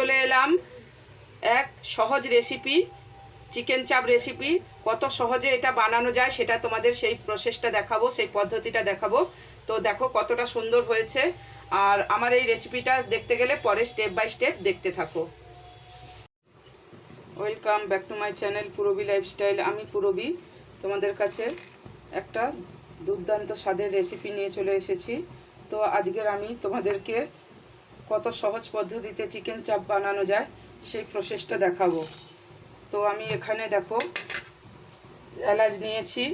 চলে এলাম। এক সহজ রেসিপি চিকেন চাপ রেসিপি কত সহজে এটা বানানো যায় সেটা তোমাদের সেই প্রসেসটা দেখাবো, সেই পদ্ধতিটা দেখাবো। তো দেখো কতটা সুন্দর হয়েছে। আর আমার এই রেসিপিটা দেখতে গেলে পরে স্টেপ বাই স্টেপ দেখতে থাকো। Welcome back to my channel Purbi lifestyle আমি পুরবি তোমাদের কাছে একটা দুর্দান্ত স্বাদের রেসিপি নিয়ে চলে এসেছি। তো আজকের আমি তোমাদেরকে কত সহজ পদ্ধতিতে চিকেন চাপ বানানো যায়, সেই প্রসেসটা দেখাবো। তো আমি এখানে দেখো, এলাচ নিয়েছি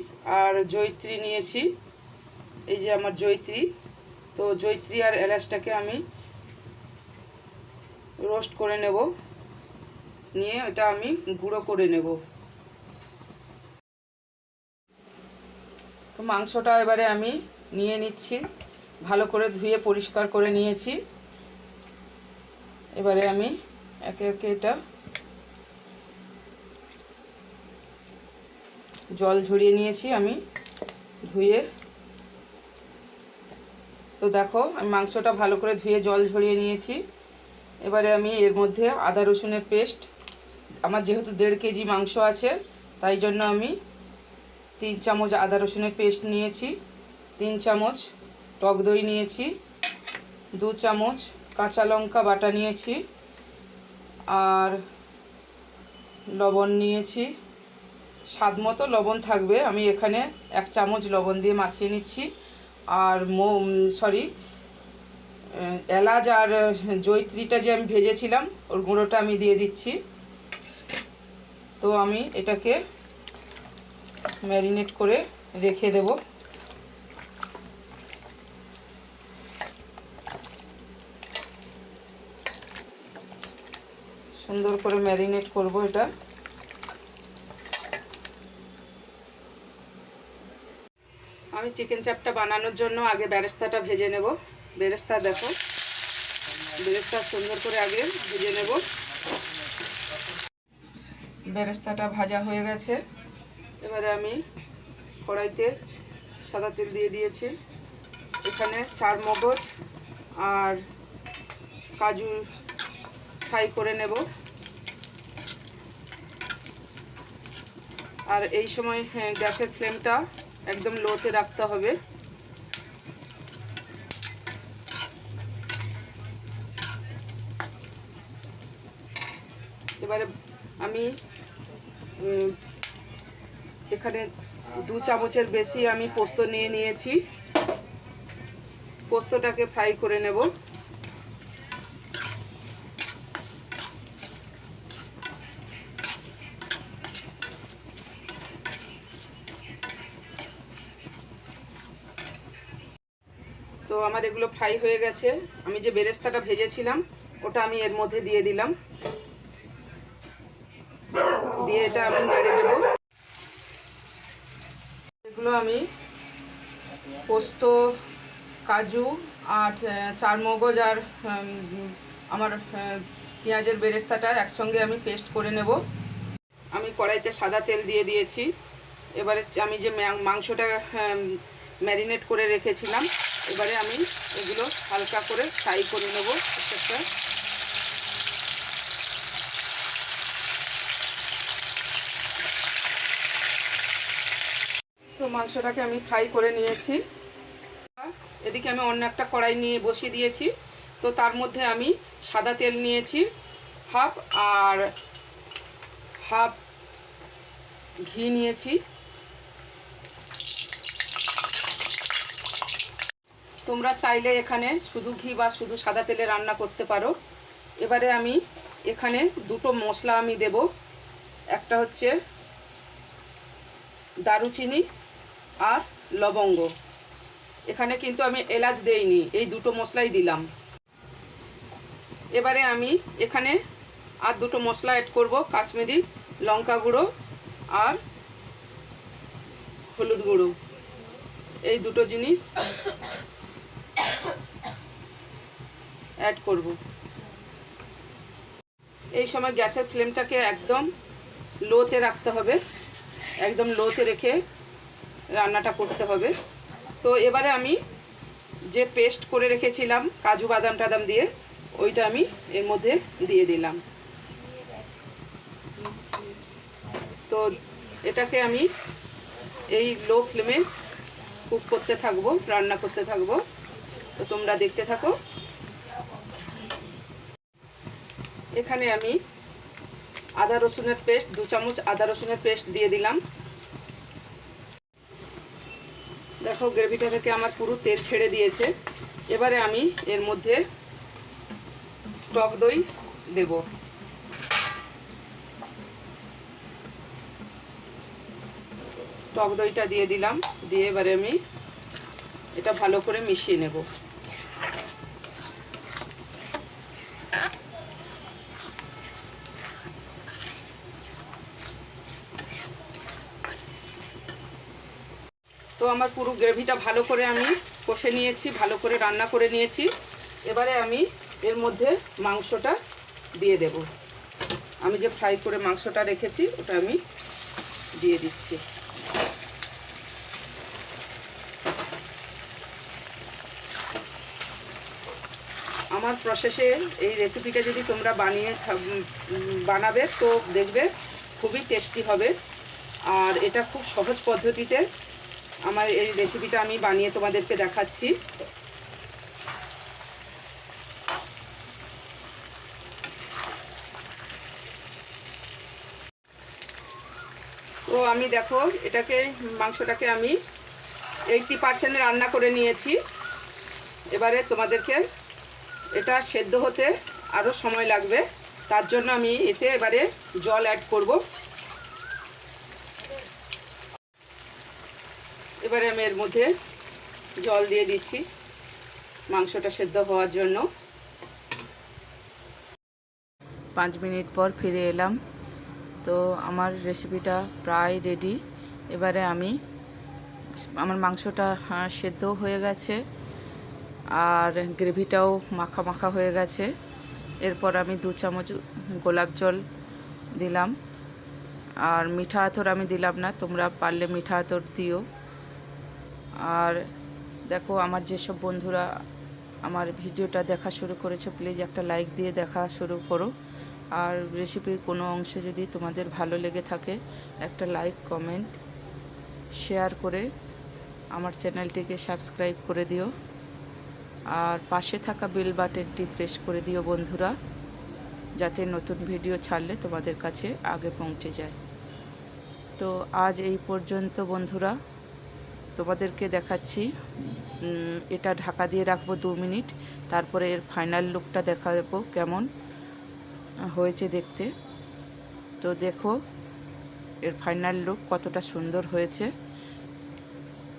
আর জৈত্রী নিয়েছি। এই যে আমার জৈত্রী তো জৈত্রী আর এলাচটাকে আমি রোস্ট করে নেব। নিয়ে এটা আমি গুঁড়ো করে নেব। তো মাংসটা এবারে আমি নিয়ে নিচ্ছি। ভালো করে ধুয়ে পরিষ্কার করে নিয়েছি। এবারে আমি একে একে এটা জল ঝরিয়ে নিয়েছি আমি ধুয়ে। তো দেখো, আমি মাংসটা ভালো করে ধুয়ে জল ঝরিয়ে নিয়েছি। এবারে আমি এর মধ্যে আদা রসুনের পেস্ট। আমার যেহেতু দেড় কেজি মাংস আছে, তাই জন্য আমি তিন চামচ আদা রসুনের পেস্ট নিয়েছি, তিন চামচ টক দই নিয়েছি, দু চামচ কাঁচা লঙ্কা বাটা নিয়েছি আর লবণ নিয়েছি। স্বাদ মতো লবণ থাকবে। আমি এখানে এক চামচ লবণ দিয়ে মাখিয়ে নিচ্ছি। আর মো সরি এলাচ আর জৈত্রীটা যে আমি ভেজেছিলাম, ওর গুঁড়োটা আমি দিয়ে দিচ্ছি। তো আমি এটাকে ম্যারিনেট করে রেখে দেব। সুন্দর করে ম্যারিনেট করব এটা। আমি চিকেন চাপটা বানানোর জন্য আগে বেরেস্তাটা ভেজে নেব। বেরেস্তা দেখো। বেরেস্তা সুন্দর করে আগে ভেজে নেব। বেরেস্তাটা ভাজা হয়ে গেছে। এবারে আমি কড়াইতে সাদা তেল দিয়ে দিয়েছি। এখানে চার মগজ আর কাজু ফ্রাই করে নেব। আর এই সময় হ্যাঁ, গ্যাসের ফ্লেমটা একদম লোতে রাখতে হবে। এবারে আমি এখানে দু চামচের বেশি আমি পোস্ত নিয়ে নিয়েছি। পোস্তটাকে ফ্রাই করে নেব। তো আমার এগুলো ফ্রাই হয়ে গেছে। আমি যে বেরেস্তাটা ভেজেছিলাম, ওটা আমি এর মধ্যে দিয়ে দিলাম। দিয়ে এটা আমি নেড়ে দেব এগুলো আমি পোস্ত, কাজু আর চার মগজ আর আমার পেঁয়াজের বেরেস্তাটা একসঙ্গে আমি পেস্ট করে নেব। আমি কড়াইতে সাদা তেল দিয়ে দিয়েছি। এবারে আমি যে মাংসটা ম্যারিনেট করে রেখেছিলাম। এবারে আমি এগুলো হালকা করে ফ্রাই করে নেব একটা তো মাংসটাকে আমি ফ্রাই করে নিয়েছি। এদিকে আমি অন্য একটা কড়াই নিয়ে বসিয়ে দিয়েছি। তো তার মধ্যে আমি সাদা তেল নিয়েছি, হাফ আর হাফ ঘি নিয়েছি। তোমরা চাইলে এখানে শুধু ঘি বা শুধু সাদা তেলে রান্না করতে পারো। এবারে আমি এখানে দুটো মশলা আমি দেব। একটা হচ্ছে দারুচিনি আর লবঙ্গ। এখানে কিন্তু আমি এলাচ দেইনি, এই দুটো মশলাই দিলাম। এবারে আমি এখানে আর দুটো মশলা অ্যাড করব, কাশ্মীরি লঙ্কা গুঁড়ো আর হলুদ গুঁড়ো। এই দুটো জিনিস অ্যাড করব। এই সময় গ্যাসের ফ্লেমটাকে একদম লোতে রাখতে হবে। একদম লোতে রেখে রান্নাটা করতে হবে। তো এবারে আমি যে পেস্ট করে রেখেছিলাম, কাজু বাদাম টাদাম দিয়ে, ওইটা আমি এর মধ্যে দিয়ে দিলাম। তো এটাকে আমি এই লো ফ্লেমে কুক করতে থাকব, রান্না করতে থাকব। তো তোমরা দেখতে থাকো। এখানে আমি আদা রসুনের পেস্ট, দু চামচ আদা রসুনের পেস্ট দিয়ে দিলাম। দেখো, গ্রেভিটা থেকে আমার পুরো তেল ছেড়ে দিয়েছে। এবারে আমি এর মধ্যে টক দই দেব। টক দইটা দিয়ে দিলাম। দিয়ে এবারে আমি এটা ভালো করে মিশিয়ে নেব। আমার পুরো গ্রেভিটা ভালো করে আমি কষে নিয়েছি, ভালো করে রান্না করে নিয়েছি। এবারে আমি এর মধ্যে মাংসটা দিয়ে দেব। আমি যে ফ্রাই করে মাংসটা রেখেছি, ওটা আমি দিয়ে দিচ্ছি। আমার প্রসেসে এই রেসিপিটা যদি তোমরা বানিয়ে বানাবে, তো দেখবে খুবই টেস্টি হবে। আর এটা খুব সহজ পদ্ধতিতে আমার এই রেসিপিটা আমি বানিয়ে তোমাদেরকে দেখাচ্ছি। তো আমি দেখো, এটাকে, মাংসটাকে আমি এইটটি পার্সেন্ট রান্না করে নিয়েছি। এবারে তোমাদেরকে এটা সেদ্ধ হতে আরও সময় লাগবে। তার জন্য আমি এতে এবারে জল অ্যাড করব। এবারে আমি এর মধ্যে জল দিয়ে দিচ্ছি মাংসটা সেদ্ধ হওয়ার জন্য। পাঁচ মিনিট পর ফিরে এলাম। তো আমার রেসিপিটা প্রায় রেডি এবারে আমি আমার মাংসটা হ্যাঁ, সেদ্ধও হয়ে গেছে আর গ্রেভিটাও মাখা মাখা হয়ে গেছে। এরপর আমি দু চামচ গোলাপ জল দিলাম। আর মিঠা আতর আমি দিলাম না তোমরা পারলে মিঠা আতর দিও। আর দেখো, আমার যেসব বন্ধুরা আমার ভিডিওটা দেখা শুরু করেছ প্লিজ একটা লাইক দিয়ে দেখা শুরু করো। আর রেসিপির কোনো অংশ যদি তোমাদের ভালো লেগে থাকে, একটা লাইক কমেন্ট শেয়ার করে আমার চ্যানেলটিকে সাবস্ক্রাইব করে দিও। আর পাশে থাকা বেল বাটনটি প্রেস করে দিও বন্ধুরা, যাতে নতুন ভিডিও ছাড়লে তোমাদের কাছে আগে পৌঁছে যায়। তো আজ এই পর্যন্ত বন্ধুরা। তোমাদেরকে দেখাচ্ছি। এটা ঢাকা দিয়ে রাখব দু মিনিট। তারপরে এর ফাইনাল লুকটা দেখাবো কেমন হয়েছে দেখতে। তো দেখো, এর ফাইনাল লুক কতটা সুন্দর হয়েছে।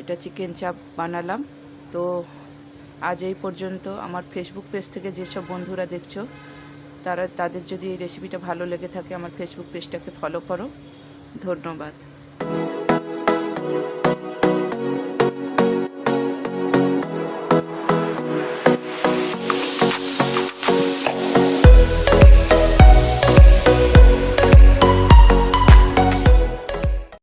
এটা চিকেন চাপ বানালাম। তো আজ এই পর্যন্ত আমার ফেসবুক পেজ থেকে যেসব বন্ধুরা দেখছ, তারা, তাদের যদি এই রেসিপিটা ভালো লেগে থাকে, আমার ফেসবুক পেজটাকে ফলো করো। ধন্যবাদ।